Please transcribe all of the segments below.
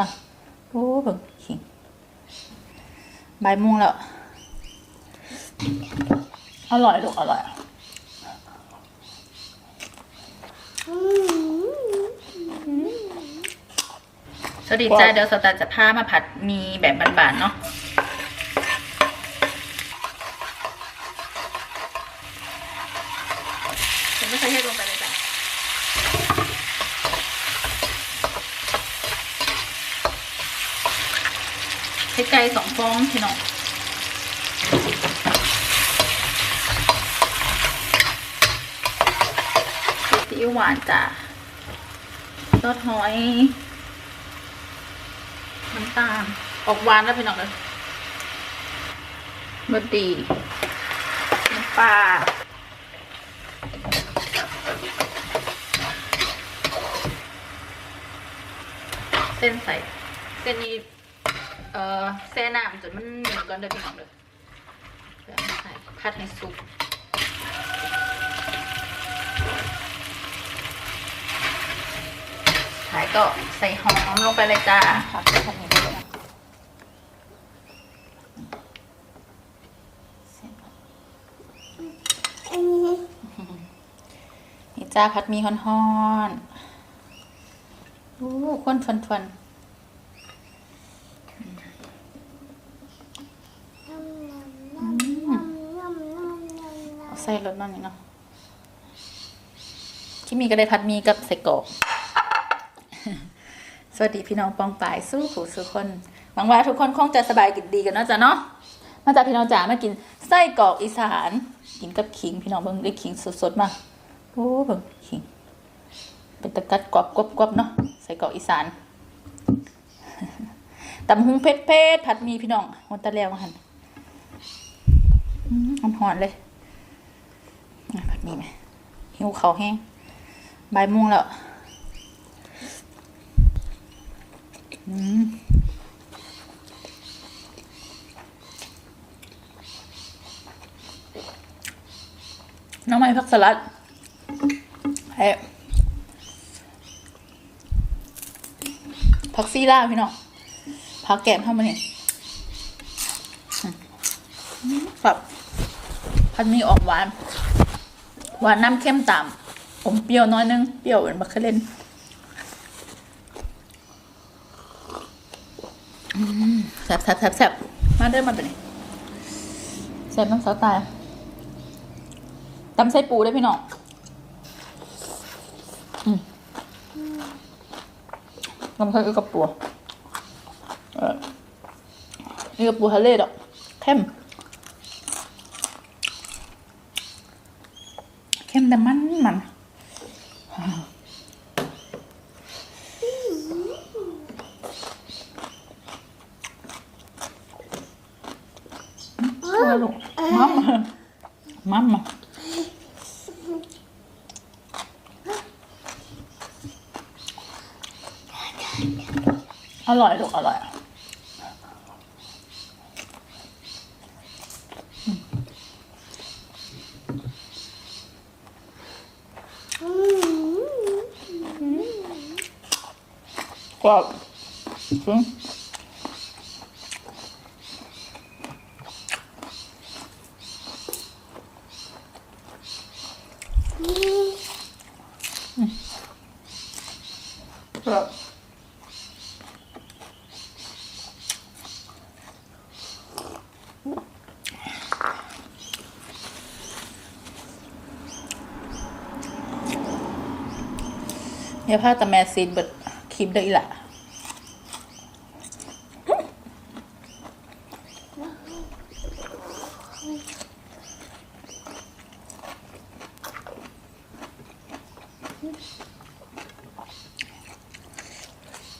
อะโอ้เบิ่งขิงบ่ายโมงแล้ว อร่อยลูกอร่อยสวัสดีจ้าเดี๋ยวสตาร์จะพามาผัดมีแบบบานๆเนาะฉันไม่เคยเทลงไปเลยจ้ะใช้ไก่ สองฟองพี่น้องซีอิ๊วหวานจ้ะซอสหอย น้ำตาล ออกหวานแล้วพี่น้องเลยบดดีน้ำปลาเส้นใส่เส้นนี้ เอ่อแซ่น้ำจนมันเหนียวก่อนเด้อพี่น้องเลยแล้วเอามาใส่พัดให้สุกท้ายก็ใส่หอมลงไปเลยจ้าผัดผัดนี้ไปเลยนะนี่จ้าผัดมีฮ้อนๆโอ้คนทวนทวนๆ เอา ใส่รสนั่นนี่เนาะที่มีก็ได้พัดหมีกับใส่กรอกสวัสดีพี่น้องปองปายสู้ผู้สู้คนหวังว่าทุกคนคงจะสบายกินดีกันเนาะจ้ะเนาะมาจากพี่น้องจ๋ามากินไส้กรอกอีสานกินกับขิงพี่น้องเบิ่งได้ขิงสดๆมาโอ้เบิ่งขิง เป็นตะกัดกรอบกรอบกรอบเนาะใส่กรอกอีสานตำหุงเผ็ดเผ็ดผัดหมีพี่น้องมันตะแล้วหันหอมหอนเลย อะผัดหมีไหมหิวเขาแห้งบ่ายโมงแล้วอืมน้องไม้ผักสลัดเฮ้ผักซีล่าพี่น้องผักแกมเข้ามาเนี่ยแบบพันมีออกหวาน หวานน้ำเข้มต่ำอมเปรี้ยวน้อยนึง เปรี้ยวเหมือนบักเคะเลนแซ่บแซ่บแซ่บแซ่บมาเด้มาตัวนี้แซ่บน้ำซอสตายตำไส้ปูได้พี่น้องอืมตำไส้กระปูเออนี่กระปูทะเลดอกเข้ม เข้มแต่มันมันมาลูกมัมมัมมาอร่อยลูกอร่อย กรอบจริงกรอบเดี๋ยวพาตะแมซีนเบิด คลิปเด้ออีหละ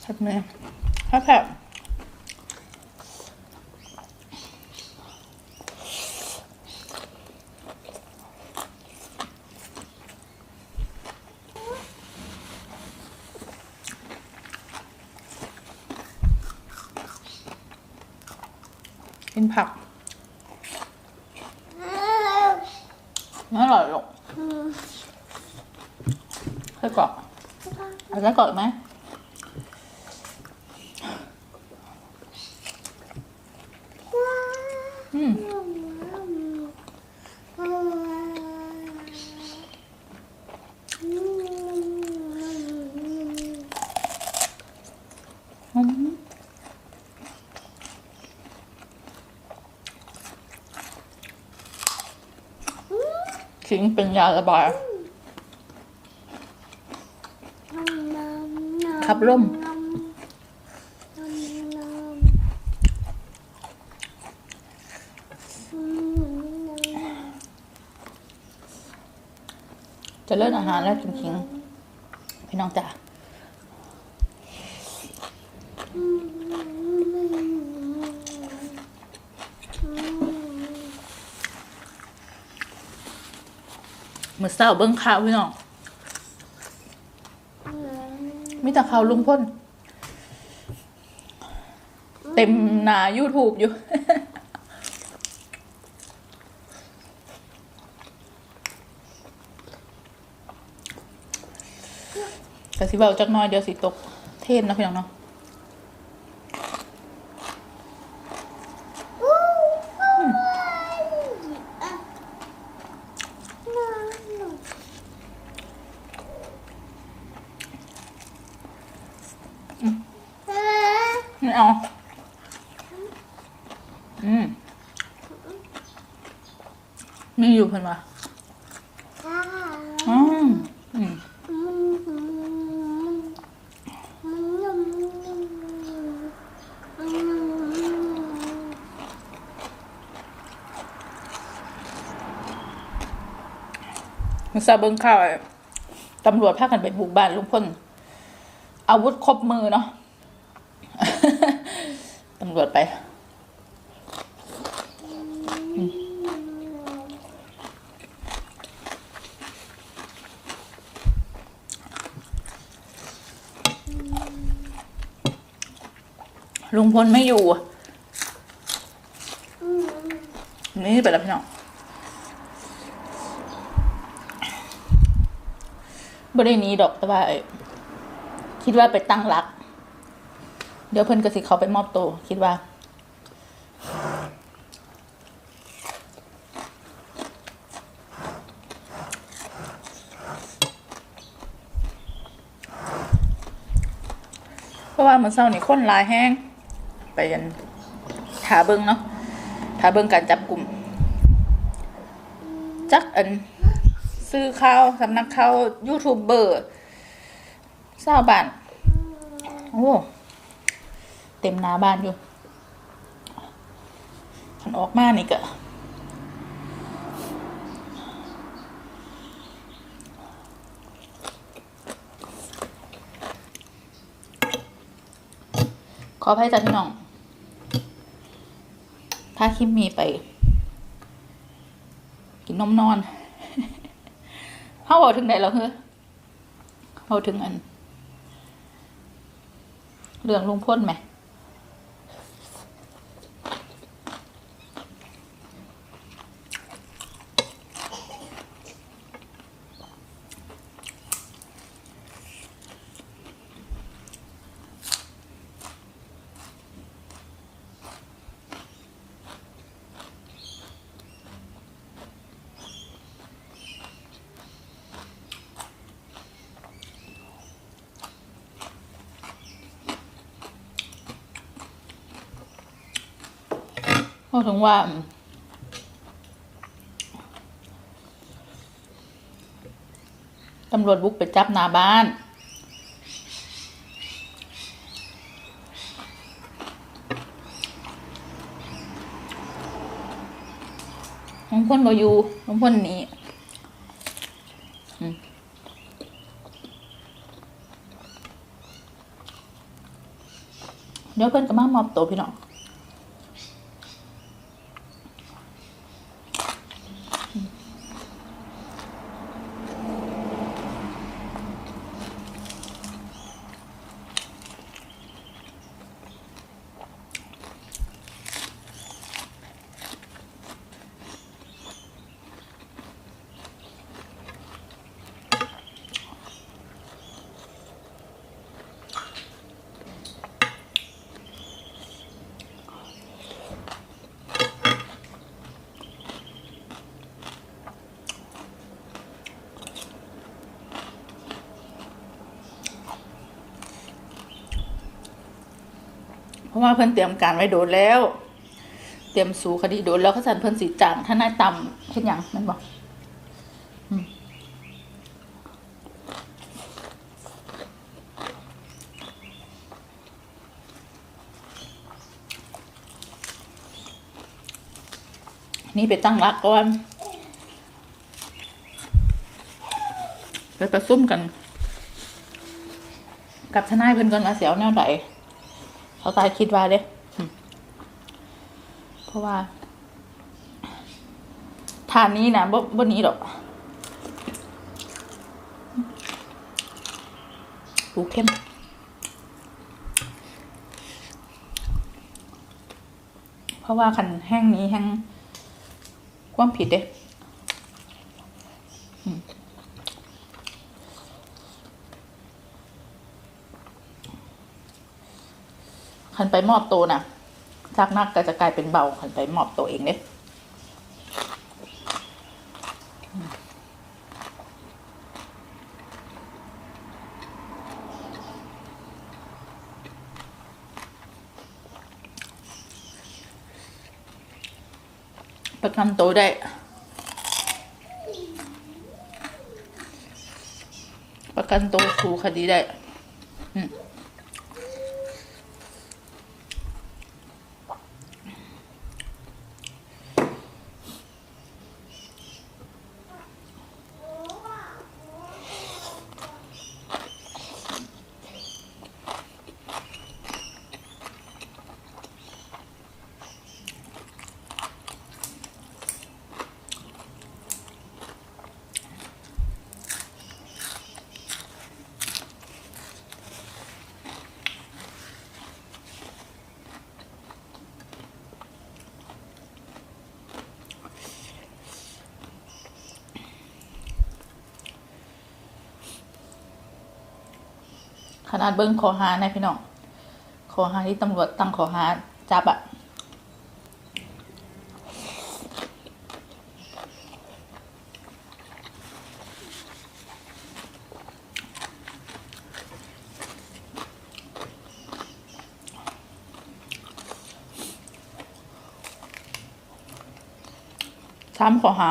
ครับแม่ครับแบบ ซะก่อนไหมอืมอืมขิงเป็นยาระบาย ขับลมจะเลิกอาหารแล้วกินขิงพี่น้องจ๋ามือเศร้าเบิ้งข่าวพี่น้องมี แต่ข่าวลุงพ่นเต็มหนา YouTube อยู่ กระสิเบาจักหน้อยเดี๋ยวสิตก เทศนะพี่น้องเนาะไม่เอา อืม มีอยู่ เพิ่นว่าอืมอืมมันซาเบิงข่าวอะตำรวจพากันไปบุกบ้านลุงพลอาวุธครบมือเนาะ ตำรวจไป ลุงพลไม่อยู่อะนี่ไปแล้วพี่น้องบริหนี้ดอกแต่ว่าเอ้ยคิดว่าไปตั้งรัก เดี๋ยวเพิ่นก็สิเขาไปมอบตัวคิดว่า เพราะว่ามันเศร้านี่คนหลายแห้ง ไปกันถาเบิงเนาะถาเบิงการจับกลุ่ม จักอัน ซื้อข้าวสำนักข่าวยูทูบเบอร์เศร้าบ้าน โอ้เต็มหน้าบ้านอยู่ขันออกมานี่ก็ขออภัยจ้ะพี่น้อง ถ้าคิมมีไป กินนมนอนเขาบอกถึงไหนแล้วเฮ้อเขาถึงอัน เรื่องลุงพ่นไหม พูดถึงว่า ตำรวจบุกไปจับหน้าบ้านลุงพ่นก็อยู่ลุงพ่นนี้เดี๋ยวเพิ่นก็มามอบตัวพี่น้อง ว่าเพิ่นเตรียมการไว้โดนแล้ว เตรียมสู้คดีโดนแล้วเขาสั่นเพิ่นสีจางทนายต่ำเช่นหยังมันบอกนี่ไปตั้งรักก่อนไปประซุ่มกัน กับทนายเพิ่นก่อนมาเสียวแนวไหน เขาตายคิดว่าเด้เพราะว่าทานนี้นะบ่บ่นี้ดอกปูเข้มเพราะว่าคันแห้งนี้แห้งความผิดเด้ คันไปมอบตัวน่ะจากนักก็จะกลายเป็นเบาคันไปมอบตัวเองเด้อืมประกันตัวได้ประกันตัวสู่คดีได้ นาดเบิ้งขอหานะพี่น้องขอหาที่ตำรวจตั้งขอหาจับอะซ้ำขอหา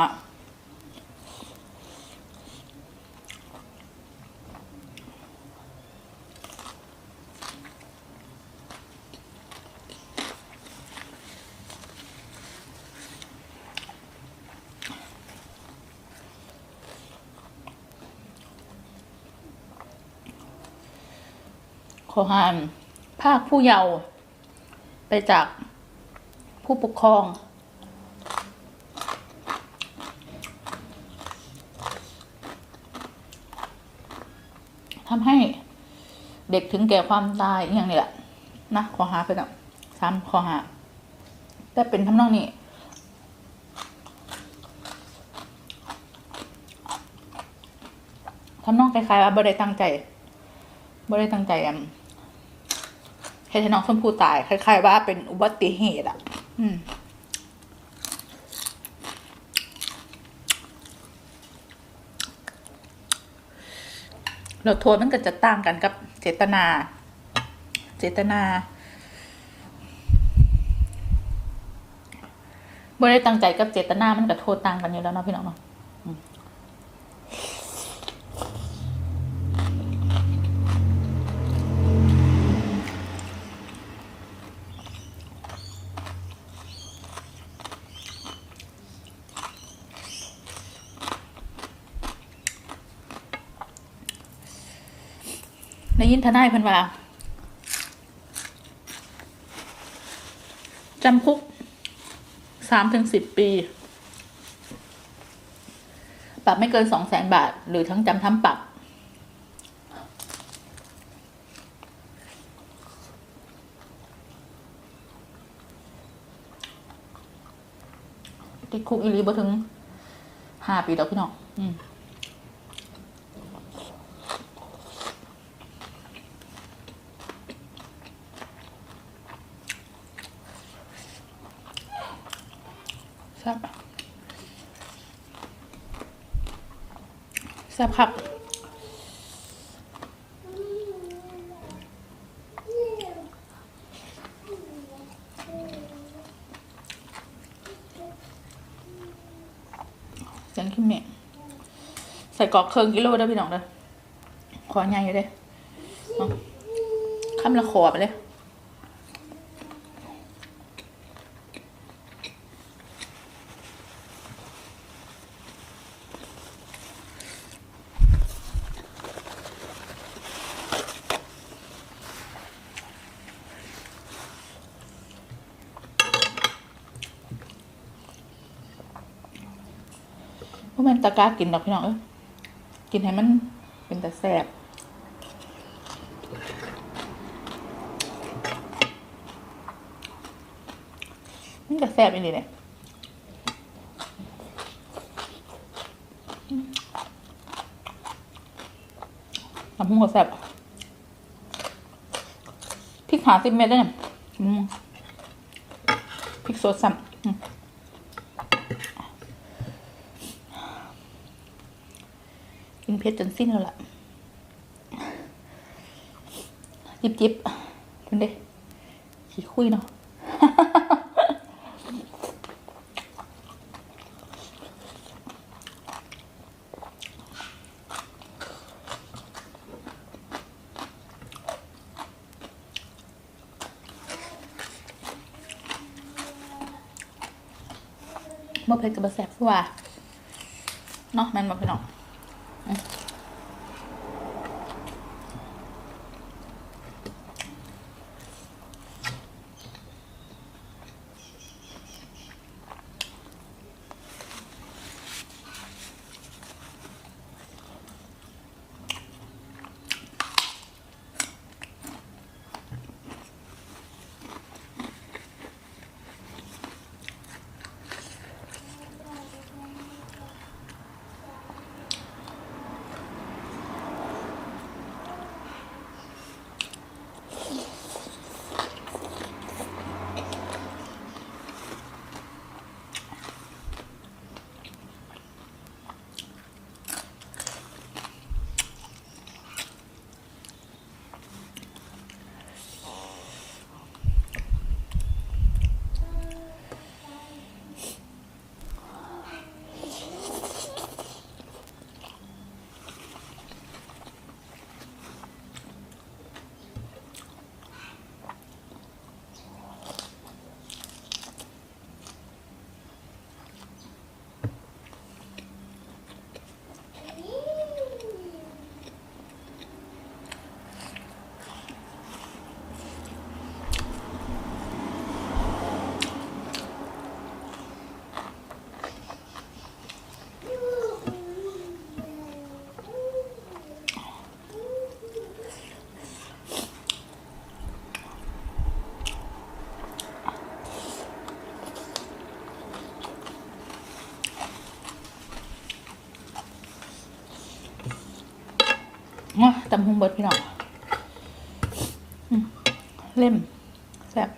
ขอหามภาคผู้เยาว์ไปจากผู้ปกครอง ทำให้เด็กถึงแก่ความตายอย่างนี้แหละนะขอหาไปกับซ้ำขอหา แต่เป็นทำนองนี้ทำนองคล้ายๆว่าบ่ได้ตั้งใจบ่ได้ตั้งใจอะ ให้น้องชมพู่ตายคล้ายๆว่าเป็นอุบัติเหตุอะ อืมแล้วโทษมันก็จะต่างกันกับเจตนา เจตนาบ่ได้ตั้งใจกับเจตนา มันก็โทษต่างกันอยู่แล้วเนาะพี่น้องเนาะ ได้ยินทนายเพิ่นว่าจำคุกสามถึงสิบปี ปรับไม่เกินสองแสนบาท หรือทั้งจำทั้งปรับ ติดคุกอีลีบ่ถึงห้าปีดอกพี่น้องอืม แซ่บแซ่บครับเสียงขึ้เมฆใส่กอกเคิงกิโลได้พี่น้องเลยขอใหญ่อยู่เลยคำละขอไปเลย พวกมันตะก้ากินดอกพี่น้องเอ้ยกินให้มันเป็นแต่แสบมันก็แสบอีนี่เนี่ยทำพุ่งก็แสบ หาสิบเม็ดได้เนี่ยพริกสดสับกินเผ็ดจนสิ้นแล้วล่ะ จิบจิบคุณเด้ขี้คุยเนาะ เมื่อเพชรกับบะแสบสัวาเนาะแมนมาพี่น้อง มา ตำหุงเบิดพี่น้องเล่มแซ่บ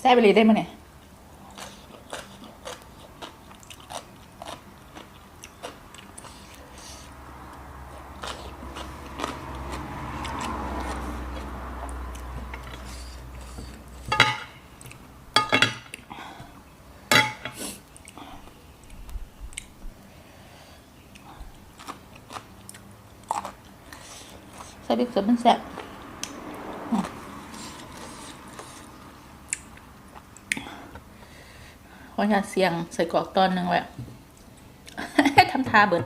แซ่บไปเลยได้มาเนี่ย พริกสดมันแซ่บอืมขออยาเสียงใส่กรอกตอนหนึ่งไว้ทำทาเบิด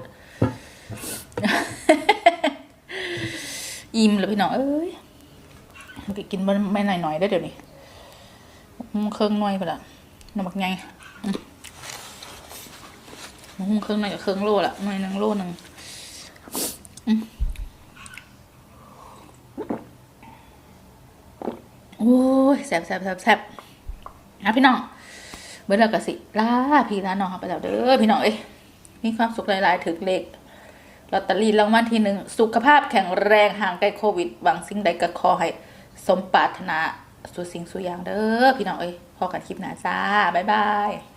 อิ่มเลยพี่น้องเอ้ยก็กินมันไม่หน่อยๆได้เดี๋ยวนี้เครื่องน่อยไปละน้ำบักไงเครื่องน่อยกับเครื่องโลละหน่อยหนึ่งโลหนึ่งอืม โอ้ยแสบแสบแสบแสบนะพี่น้องเมื่อเรากะสิลาพี่ลาน้องไปแล้วเด้อพี่น้องเอ้ยมีความสุขหลายๆถึกเลขลอตเตอรี่รางวัลที่หนึ่งสุขภาพแข็งแรงห่างไกลโควิดหวังสิ่งใดกระคอให้สมปรารถนาสู่สิ่งสุอย่างเด้อพี่น้องเอ้ยพอกันคลิปหน้าจ้าบ๊ายบาย